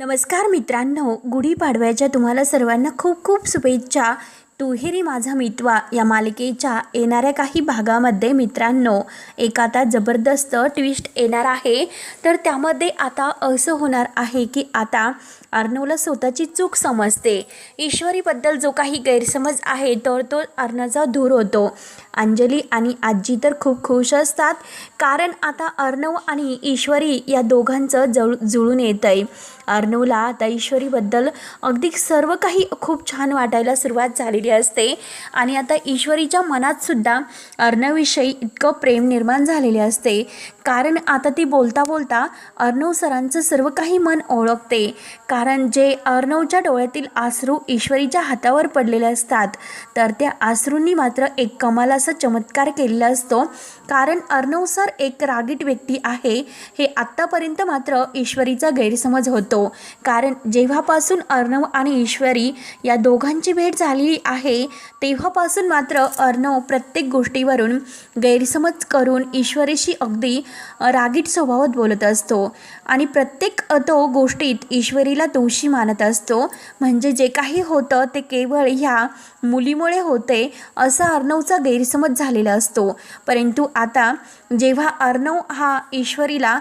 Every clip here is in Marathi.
नमस्कार मित्रांनो गुढीपाडव्याच्या तुम्हाला सर्वांना खूप खूप शुभेच्छा. तुहेरी माझा मितवा या मालिकेच्या येणाऱ्या काही भागामध्ये मित्रांनो एक आता जबरदस्त ट्विस्ट येणार आहे. तर त्यामध्ये आता असं होणार आहे की आता अर्णवला स्वतःची चूक समजते. ईश्वरीबद्दल जो काही गैरसमज आहे तर तो अर्णवचा दूर होतो. अंजली आणि आजी तर खूप खुश असतात कारण आता अर्णव आणि ईश्वरी या दोघांचं जळ जुळून येतं आहे अर्णवला आता ईश्वरीबद्दल अगदी सर्व काही खूप छान वाटायला सुरुवात झालेली असते आणि आता ईश्वरीच्या मनात सुद्धा अर्णवविषयी इतकं प्रेम निर्माण झालेले असते. कारण आता ती बोलता बोलता अर्णव सरांचं सर्व काही मन ओळखते. का कारण जे अर्णवच्या डोळ्यातील आसरू ईश्वरीच्या हातावर पडलेले असतात तर त्या आसरूंनी मात्र एक कमाल चमत्कार केलेला असतो. कारण अर्णव सर एक रागीट व्यक्ती आहे हे आत्तापर्यंत मात्र ईश्वरीचा गैरसमज होतो. कारण जेव्हापासून अर्णव आणि ईश्वरी या दोघांची भेट झालेली आहे तेव्हापासून मात्र अर्णव प्रत्येक गोष्टीवरून गैरसमज करून ईश्वरीशी अगदी रागीट स्वभावात बोलत असतो. आणि प्रत्येक तो गोष्टीत ईश्वरीला दोषी मानत असतो. म्हणजे जे काही होतं ते केवळ ह्या मुलीमुळे होते असा अर्णवचा गैरसमज झालेला असतो. परंतु आता जेव्हा अर्णव हा ईश्वरीला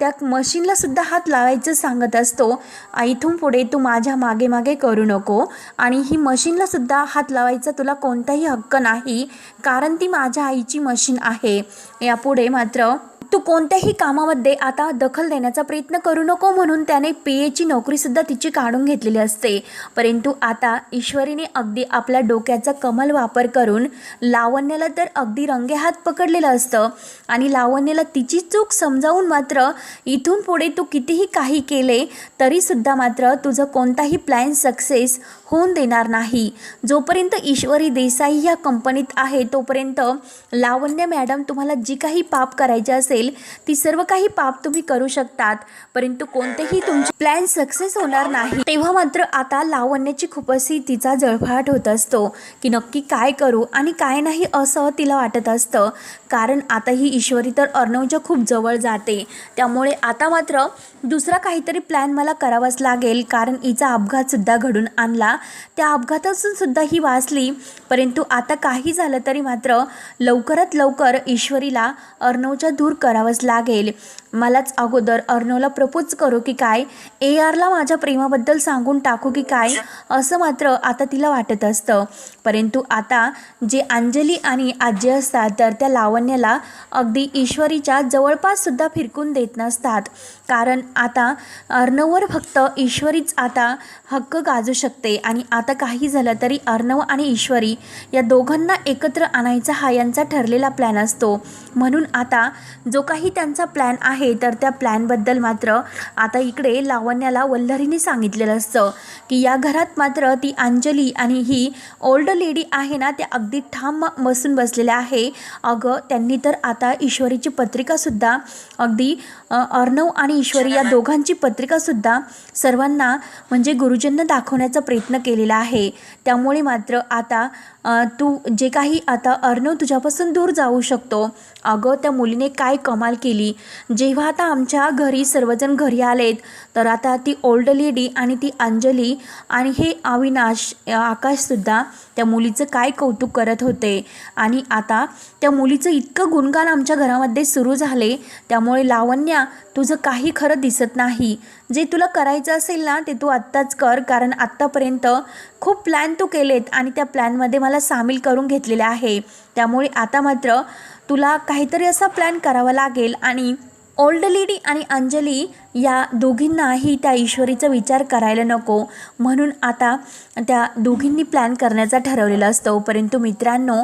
त्या मशीनला सुद्धा हात लावायचं सांगत असतो इथून पुढे तू माझ्या मागे मागे करू नको. आणि ही मशीनला सुद्धा हात लावायचा तुला कोणताही हक्क नाही कारण ती माझ्या आईची मशीन आहे. यापुढे मात्र तू कोणत्याही कामामध्ये आता दखल देण्याचा प्रयत्न करू नको म्हणून त्याने पी एची नोकरीसुद्धा तिची काढून घेतलेली असते. परंतु आता ईश्वरीने अगदी आपल्या डोक्याचा कमल वापर करून लावण्याला तर अगदी रंगेहात पकडलेलं असतं आणि लावण्याला तिची चूक समजावून मात्र इथून पुढे तू कितीही काही केले तरीसुद्धा मात्र तुझं कोणताही प्लॅन सक्सेस होऊन देणार नाही. जोपर्यंत ईश्वरी देसाई या कंपनीत आहे तोपर्यंत लावण्य मॅडम तुम्हाला जी काही पाप करायचे असेल ती सर्व काही पाप तुम्ही करू शकतात. परंतु कोणतेही तुमचे प्लॅन सक्सेस होणार नाही. तेव्हा मात्र आता लावण्याची खूप तिचा जळफळाट होत असतो की नक्की काय करू आणि काय नाही असं तिला वाटत असतं. कारण आता ही ईश्वरी तर अर्णवच्या खूप जवळ जाते. त्यामुळे आता मात्र दुसरा काहीतरी प्लॅन मला करावाच लागेल. कारण हिचा अपघातसुद्धा घडून आणला. त्या अपघातातून सुद्धा ही वाचली. परंतु आता काही झालं तरी मात्र लवकरात लवकर ईश्वरीला अर्णवच्या दूर कर. करावंच लागेल. मलाच अगोदर अर्णवला प्रपोज करू की काय? ए आरला माझ्या प्रेमाबद्दल सांगून टाकू की काय? असं मात्र आता तिला वाटत असतं. परंतु आता जे अंजली आणि आजी असतात तर त्या लावण्याला अगदी ईश्वरीच्या जवळपास सुद्धा फिरकून देत नसतात. कारण आता अर्णववर फक्त ईश्वरीच आता हक्क गाजू शकते आणि आता काही झालं तरी अर्णव आणि ईश्वरी या दोघांना एकत्र आणायचा हा यांचा ठरलेला प्लॅन असतो. म्हणून आता जो काही त्यांचा प्लॅन आहे तर त्या प्लॅनबद्दल मात्र आता इकडे लावण्याला वल्लरीने सांगितलेलं असतं की या घरात मात्र ती अंजली आणि ही ओल्ड लेडी आहे ना त्या अगदी ठाम बसून बसलेल्या आहे. अगं त्यांनी तर आता ईश्वरीची पत्रिकासुद्धा अगदी अर्णव आणि ईश्वरी या दोघांची पत्रिकासुद्धा सर्वांना म्हणजे गुरुजींना दाखवण्याचा प्रयत्न केलेला आहे. त्यामुळे मात्र आता तू जे काही आता अर्णव तुझ्यापासून दूर जाऊ शकतो. अगं त्या मुलीने काय कमाल केली. जेव्हा आता आमच्या घरी सर्वजण घरी आलेत तर आता ती ओल्ड लेडी आणि ती अंजली आणि हे अविनाश आकाशसुद्धा त्या मुलीचं काय कौतुक करत होते. आणि आता त्या मुलीचं इतकं गुणगान आमच्या घरामध्ये सुरू झाले त्यामुळे लावण्या तुझं काही खरं दिसत नाही. जे तुला करायचं असेल ना ते तू आत्ताच कर. कारण आत्तापर्यंत खूप प्लॅन तू केलेत आणि त्या प्लॅनमध्ये मला सामील करून घेतलेले आहे. त्यामुळे आता मात्र तुला काहीतरी असा प्लॅन करावा लागेल. आणि ओल्ड लेडी आणि अंजली या दोघींनाही त्या ईश्वरीचा विचार करायला नको. म्हणून आता त्या दोघींनी प्लॅन करण्याचा ठरवलेला असतो. परंतु मित्रांनो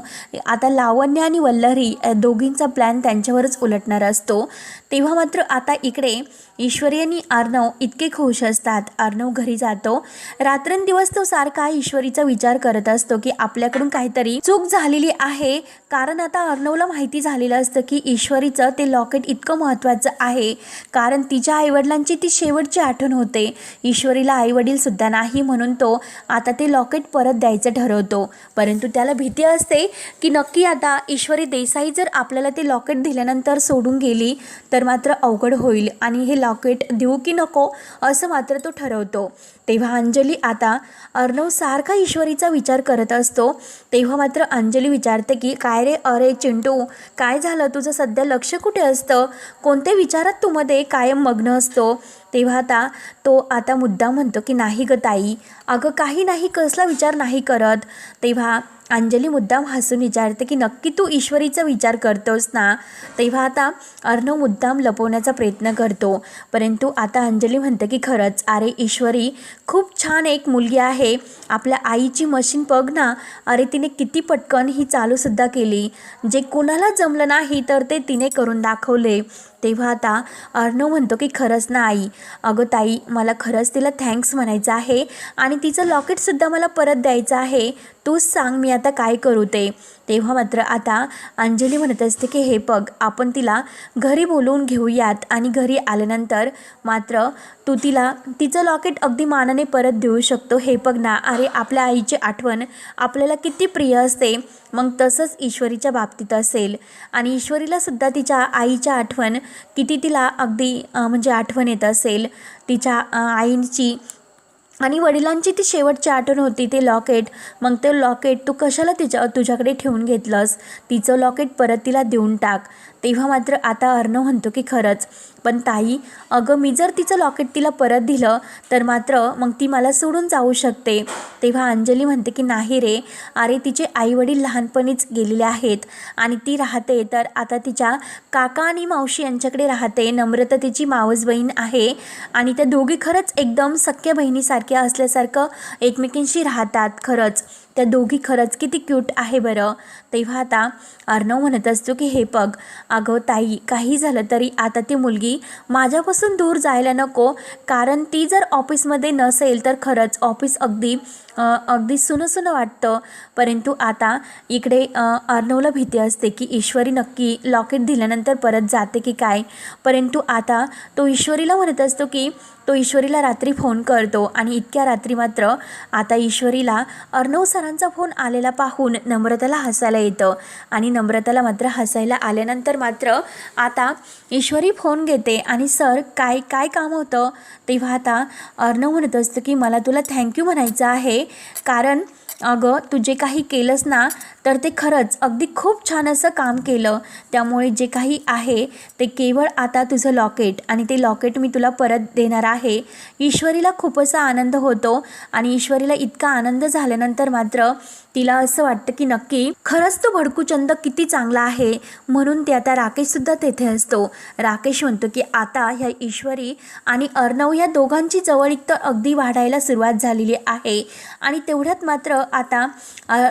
आता लावण्य आणि वल्लरी दोघींचा प्लॅन त्यांच्यावरच उलटणार असतो. तेव्हा मात्र आता इकडे ईश्वरी आणि अर्णव इतके खुश असतात. अर्णव घरी जातो. रात्रंदिवस तो सारखा ईश्वरीचा विचार करत असतो की आपल्याकडून काहीतरी चूक झालेली आहे. कारण आता अर्णवला माहिती झालेलं असतं की ईश्वरीचं ते लॉकेट इतकं महत्त्वाचं आहे. कारण तिच्या आईवर आईवडिलांची ती शेवटची आठवण होते. ईश्वरीला आईवडीलसुद्धा नाही म्हणून तो आता ते लॉकेट परत द्यायचं ठरवतो. परंतु त्याला भीती असते की नक्की आता ईश्वरी देसाई जर आपल्याला ते लॉकेट दिल्यानंतर सोडून गेली तर मात्र अवघड होईल आणि हे लॉकेट देऊ की नको असं मात्र तो ठरवतो. तेव्हा अंजली आता अर्णव सारखा ईश्वरीचा विचार करत असतो. तेव्हा मात्र अंजली विचारते की काय रे? अरे चिंटू काय झालं? तुझं सध्या लक्ष कुठे असतं? कोणत्या विचारात तू मध्ये कायम मग्न असतो? तेव्हा आता तो आता मुद्दा म्हणतो की नाही ग ताई अगं काही नाही कसला विचार नाही करत. तेव्हा अंजली मुद्दाम हसून विचारते की नक्की तू ईश्वरीचा विचार करतोस ना? तेव्हा आता अर्णव मुद्दाम लपवण्याचा प्रयत्न करतो. परंतु आता अंजली म्हणते की खरंच अरे ईश्वरी खूप छान एक मुलगी आहे. आपल्या आईची मशीन बघ ना. अरे तिने किती पटकन ही चालूसुद्धा केली. जे कुणाला जमलं नाही तर ते तिने करून दाखवले. तेव्हा आता अर्णव म्हणतो की खरंच ना आई. अगं ताई मला खरंच तिला थँक्स म्हणायचं आहे आणि तिचं लॉकेटसुद्धा मला परत द्यायचं आहे. तूच सांग मी आता काय करू ते. तेव्हा मात्र आता अंजली म्हणत असते की हे बघ आपण तिला घरी बोलवून घेऊयात आणि घरी आल्यानंतर मात्र तू तिला तिचं लॉकेट अगदी मानाने परत देऊ शकतो. हे बघ ना अरे आपल्या आईची आठवण आपल्याला किती प्रिय असते. मग तसंच ईश्वरीच्या बाबतीत असेल. आणि ईश्वरीला सुद्धा तिच्या आईच्या आठवण किती तिला अगदी म्हणजे आठवण येत असेल. तिच्या आईची आणि वडिलांची ती शेवटची आठवण होती ते लॉकेट. मग ते लॉकेट तू कशाला तिच्या तुझ्याकडे ठेवून घेतलंस? तिचं लॉकेट परत तिला देऊन टाक. तेव्हा मात्र आता अर्णव म्हणतो की खरंच. पण ताई अगं मी जर तिचं लॉकेट तिला परत दिलं तर मात्र मग ती मला सोडून जाऊ शकते. तेव्हा अंजली म्हणते की नाही रे. अरे तिचे आईवडील लहानपणीच गेलेले आहेत आणि ती राहते तर आता तिच्या काका आणि मावशी यांच्याकडे राहते. नम्रता तिची मावस बहीण आहे आणि त्या दोघी खरंच एकदम सख्या बहिणीसारख्या असल्यासारखं एकमेकींशी राहतात खरंच. त्या दोघी खरंच किती क्यूट आहे बरं. तेव्हा आता अर्णव म्हणत असतो की हे बघ अगं ताई काही झालं तरी आता ती मुलगी माझ्यापासून दूर जायला नको. कारण ती जर ऑफिसमध्ये नसेल तर खरंच ऑफिस अगदी अगदी सुनं सुनं वाटतं. परंतु आता इकडे अर्णवला भीती असते की ईश्वरी नक्की लॉकेट दिल्यानंतर परत जाते की काय? परंतु आता तो ईश्वरीला म्हणत असतो की तो ईश्वरीला रात्री फोन करतो आणि इतक्या रात्री मात्र आता ईश्वरीला अर्णव सरांचा फोन आलेला पाहून नम्रताला हसायला येतं. आणि नम्रताला मात्र हसायला आल्यानंतर मात्र आता ईश्वरी फोन घेते आणि सर काय काय काम होतं? तेव्हा आता अर्णव म्हणत असतं की मला तुला थँक्यू म्हणायचं आहे. कारण अगं तू जे काही केलंस ना तर ते खरंच अगदी खूप छान असं काम केलं. त्यामुळे जे काही आहे ते केवळ आता तुझं लॉकेट आणि ते लॉकेट मी तुला परत देणार आहे. ईश्वरीला खूपच आनंद होतो आणि ईश्वरीला इतका आनंद झाल्यानंतर मात्र तिला असं वाटतं की नक्की खरंच तो भडकूचंद किती चांगला आहे. म्हणून ते आता राकेशसुद्धा तेथे असतो. राकेश म्हणतो की आता ह्या ईश्वरी आणि अर्णव या दोघांची जवळीक तर अगदी वाढायला सुरुवात झालेली आहे. आणि तेवढ्यात मात्र आता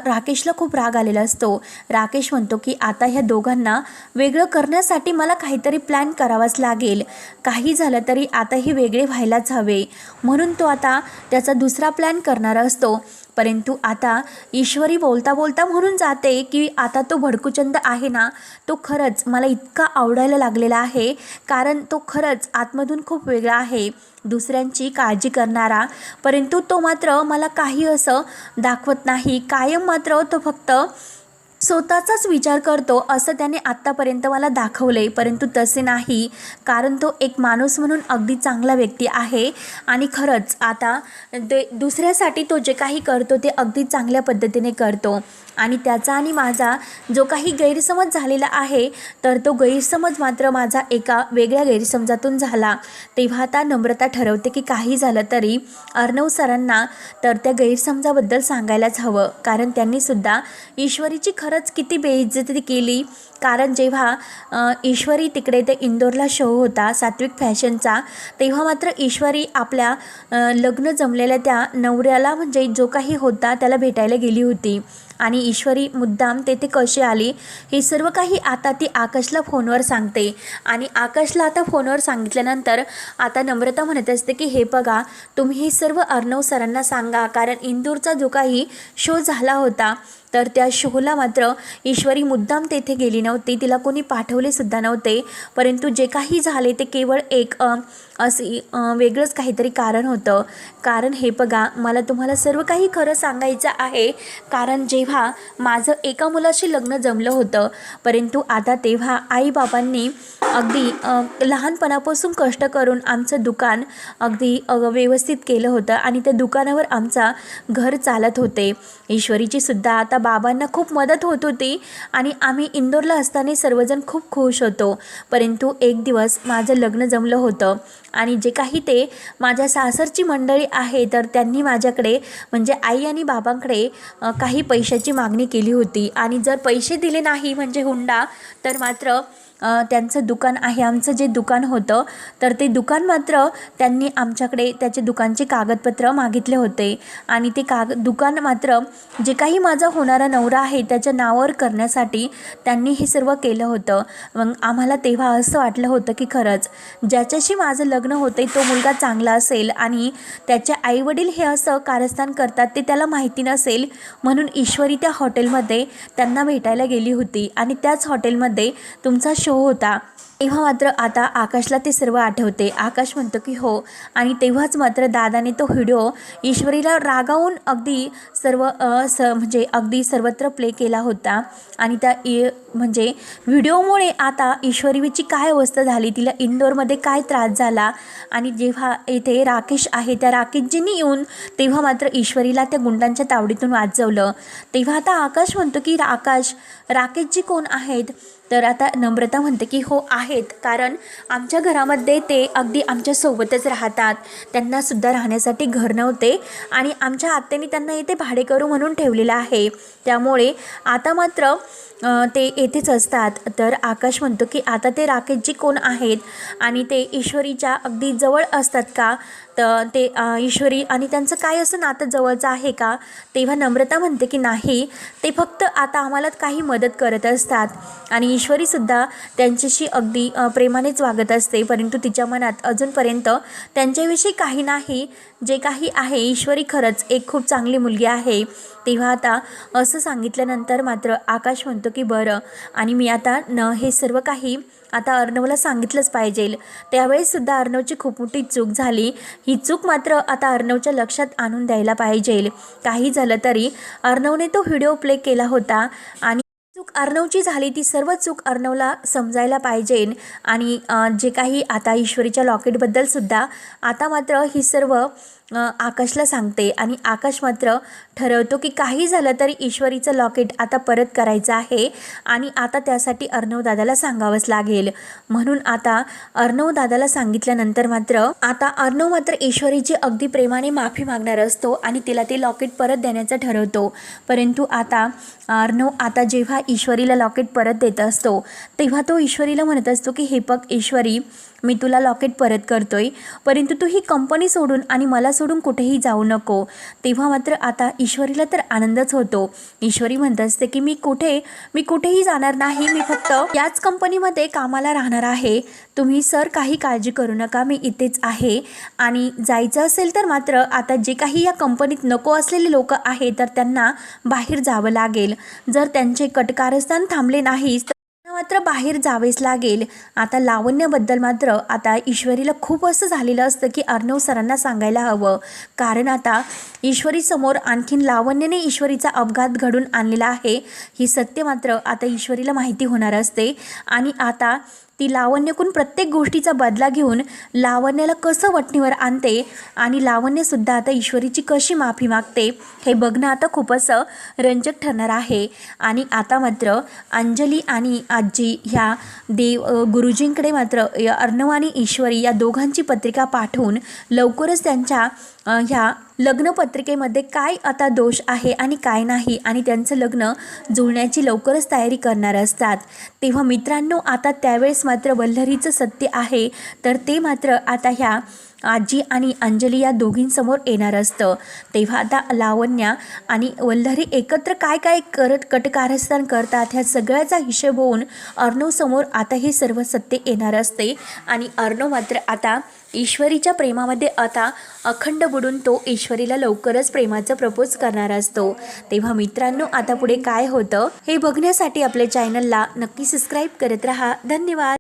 राकेशला खूप राग आलेला असतो. राकेश म्हणतो की आता ह्या दोघांना वेगळं करण्यासाठी मला काहीतरी प्लॅन करावाच लागेल. काही झालं तरी आता हे वेगळे व्हायलाच हवे. म्हणून तो आता त्याचा दुसरा प्लॅन करणारा असतो. परंतु आता ईश्वरी बोलता बोलता म्हणून जाते की आता तो भडकूचंद आहे ना तो खरंच मला इतका आवडायला लागलेला आहे. कारण तो खरंच आतमधून खूप वेगळा आहे. दुसऱ्यांची काळजी करणारा. परंतु तो मात्र मला काही असं दाखवत नाही. कायम मात्र तो फक्त स्वतःचाच विचार करतो असं त्याने आत्तापर्यंत मला दाखवलं आहे परंतु तसे नाही कारण तो एक माणूस म्हणून अगदी चांगला व्यक्ती आहे. आणि खरंच आता ते दुसऱ्यासाठी तो जे काही करतो ते अगदी चांगल्या पद्धतीने करतो. आणि त्याचा आणि माझा जो काही गैरसमज झालेला आहे तर तो गैरसमज मात्र माझा एका वेगळ्या गैरसमजातून झाला. तेव्हा आता नम्रता ठरवते की काही झालं तरी अर्णव सरांना तर त्या गैरसमजाबद्दल सांगायलाच हवं. कारण त्यांनीसुद्धा ईश्वरीची खरंच किती बेइज्जती केली. कारण जेव्हा ईश्वरी तिकडे ते इंदोरला शो होता सात्विक फॅशनचा तेव्हा मात्र ईश्वरी आपल्या लग्न जमलेल्या त्या नवऱ्याला म्हणजे जो काही होता त्याला भेटायला गेली होती. आणि ईश्वरी मुद्दाम तेथे कशी आली हे सर्व काही आता ती आकाशला फोनवर सांगते. आणि आकाशला आता फोनवर सांगितल्यानंतर आता नम्रता म्हणत असते की हे बघा तुम्ही हे सर्व अर्णव सरांना सांगा. कारण इंदूरचा जो काही शो झाला होता तर त्या शोला मात्र ईश्वरी मुद्दाम तेथे गेली नव्हती. तिला कोणी पाठवले सुद्धा नव्हते. परंतु जे काही झाले ते केवळ एक असे वेगळंच काहीतरी कारण होतं. कारण हे बघा मला तुम्हाला सर्व काही खरं सांगायचं आहे. कारण जेव्हा माझं एका मुलाशी लग्न जमलं होतं परंतु आता तेव्हा आईबाबांनी अगदी लहानपणापासून कष्ट करून आमचं दुकान अगदी व्यवस्थित केलं होतं आणि त्या दुकानावर आमचा घर चालत होते. ईश्वरीचीसुद्धा आता आता बाबांना खूप मदत होत होती आणि आम्ही इंदोरला असताना सर्वजण खूप खुश होतो. परंतु एक दिवस माझं लग्न जमलं होतं आणि जे काही ते माझ्या सासरची मंडळी आहे तर त्यांनी माझ्याकडे म्हणजे आई आणि बाबांकडे काही पैशाची मागणी केली होती. आणि जर पैसे दिले नाही म्हणजे हुंडा तर मात्र त्यांचं दुकान आहे आमचं जे दुकान होतं तर ते दुकान मात्र त्यांनी आमच्याकडे त्याचे दुकानचे कागदपत्र मागितले होते. आणि ते काग दुकान मात्र जे काही माझा होणारा नवरा आहे त्याच्या नावावर करण्यासाठी त्यांनी हे सर्व केलं होतं. मग आम्हाला तेव्हा असं वाटलं होतं की खरंच ज्याच्याशी माझं लग्न होते तो मुलगा चांगला असेल आणि त्याचे आईवडील हे असं कारस्थान करतात ते त्याला माहिती नसेल म्हणून ईश्वरी त्या हॉटेलमध्ये त्यांना भेटायला गेली होती. आणि त्याच हॉटेलमध्ये तुमचा शो होता तेव्हा मात्र आता आकाशला ते सर्व आठवते. आकाश म्हणतो की हो आणि तेव्हाच मात्र दादाने तो व्हिडिओ ईश्वरीला रागावून अगदी सर्व स म्हणजे अगदी सर्वत्र प्ले केला होता. आणि त्या म्हणजे व्हिडिओमुळे आता ईश्वरीची काय अवस्था झाली तिला इंदोरमध्ये काय त्रास झाला? आणि जेव्हा येथे राकेश आहे त्या राकेशजींनी येऊन तेव्हा मात्र ईश्वरीला त्या गुंडांच्या तावडीतून वाचवलं तेव्हा आता आकाश म्हणतो की आकाश राकेशजी कोण आहेत? तर आता नम्रता म्हणते की हो आहेत. कारण आमच्या घरामध्ये ते अगदी आमच्यासोबतच राहतात. त्यांनासुद्धा राहण्यासाठी घर नव्हते आणि आमच्या आत्याने त्यांना येथे भाडेकरू म्हणून ठेवलेलं आहे. त्यामुळे आता मात्र ते येथेच असतात. तर आकाश म्हणतो की आता ते राकेशजी कोण आहेत? आणि ते ईश्वरीच्या अगदी जवळ असतात का? तर ते ईश्वरी आणि त्यांचं काय असं नातं जवळचं आहे का? तेव्हा नम्रता म्हणते की नाही ते फक्त आता आम्हाला काही मदत करत असतात. आणि ईश्वरीसुद्धा त्यांच्याशी अगदी प्रेमानेच वागत असते. परंतु तिच्या मनात अजूनपर्यंत त्यांच्याविषयी काही नाही. जे काही आहे ईश्वरी खरंच एक खूप चांगली मुलगी आहे. तेव्हा आता असं सांगितल्यानंतर मात्र आकाश म्हणतो की बरं. आणि मी आता न हे सर्व काही आता अर्णवला सांगितलंच पाहिजे. त्यावेळेससुद्धा अर्णवची खूप मोठी चूक झाली. ही चूक मात्र आता अर्णवच्या लक्षात आणून द्यायला पाहिजे. काही झालं तरी अर्णवने तो व्हिडिओ प्ले केला होता आणि चूक अर्णवची झाली ती सर्व चूक अर्णवला समजायला पाहिजे. आणि जे काही आता ईश्वरीच्या लॉकेटबद्दलसुद्धा आता मात्र ही सर्व आकाशला सांगते आणि आकाश मात्र ठरवतो की काही झालं तरी ईश्वरीचं लॉकेट आता परत करायचं आहे आणि आता त्यासाठी अर्णव दादाला सांगावंच लागेल. म्हणून आता अर्णव दादाला सांगितल्यानंतर मात्र आता अर्णव मात्र ईश्वरीची अगदी प्रेमाने माफी मागणार असतो आणि तिला ते लॉकेट परत देण्याचं ठरवतो. परंतु आता अर्णव आता जेव्हा ईश्वरीला लॉकेट परत देत असतो तेव्हा तो ईश्वरीला म्हणत असतो की हे बघ ईश्वरी मी तुला लॉकेट परत करतोय. परंतु तू ही कंपनी सोडून आणि मला सोडून कुठेही जाऊ नको. तेव्हा मात्र आता ईश्वरीला तर आनंदच होतो. ईश्वरी म्हणत असते की मी कुठे मी कुठेही जाणार नाही. मी फक्त याच कंपनीमध्ये कामाला राहणार आहे. तुम्ही सर काही काळजी करू नका. मी इथेच आहे. आणि जायचं असेल तर मात्र आता जे काही या कंपनीत नको असलेले लोक आहे तर त्यांना बाहेर जावं लागेल. जर त्यांचे कटकारस्थान थांबले नाहीच तर मात्र बाहेर जावेच लागेल. आता लावण्याबद्दल मात्र आता ईश्वरीला खूप असं झालेलं असतं की अर्णव सरांना सांगायला हवं. कारण आता ईश्वरीसमोर आणखीन लावण्याने ईश्वरीचा अपघात घडून आणलेला आहे. ही सत्य मात्र आता ईश्वरीला माहिती होणार असते. आणि आता ती लावण्यकून प्रत्येक गोष्टीचा बदला घेऊन लावण्याला कसं वटणीवर आणते आणि लावण्यसुद्धा आता ईश्वरीची कशी माफी मागते हे बघणं आता खूप असं रंजक ठरणार आहे. आणि आता मात्र अंजली आणि आजी ह्या देव गुरुजींकडे मात्र या अर्णव आणि ईश्वरी या दोघांची पत्रिका पाठवून लवकरच त्यांच्या ह्या लग्नपत्रिकेमध्ये काय आता दोष आहे आणि काय नाही आणि त्यांचं लग्न जुळण्याची लवकरच तयारी करणार असतात. तेव्हा मित्रांनो आता त्यावेळेस मात्र वल्लरीचं सत्य आहे तर ते मात्र आता ह्या आजी आणि अंजली या दोघींसमोर येणार असतं. तेव्हा आता लावण्या आणि वल्लरी एकत्र काय काय करत कटकारस्थान करतात ह्या सगळ्याचा हिशेब होऊन अर्णवसमोर आता हे सर्व सत्य येणार असते. आणि अर्णव मात्र आता ईश्वरीच्या प्रेमामध्ये आता अखंड बुडून तो ईश्वरीला लवकरच प्रेमाचं प्रपोज करणार असतो. तेव्हा मित्रांनो आता पुढे काय होतं हे बघण्यासाठी आपल्या चॅनलला नक्की सबस्क्राईब करत राहा. धन्यवाद.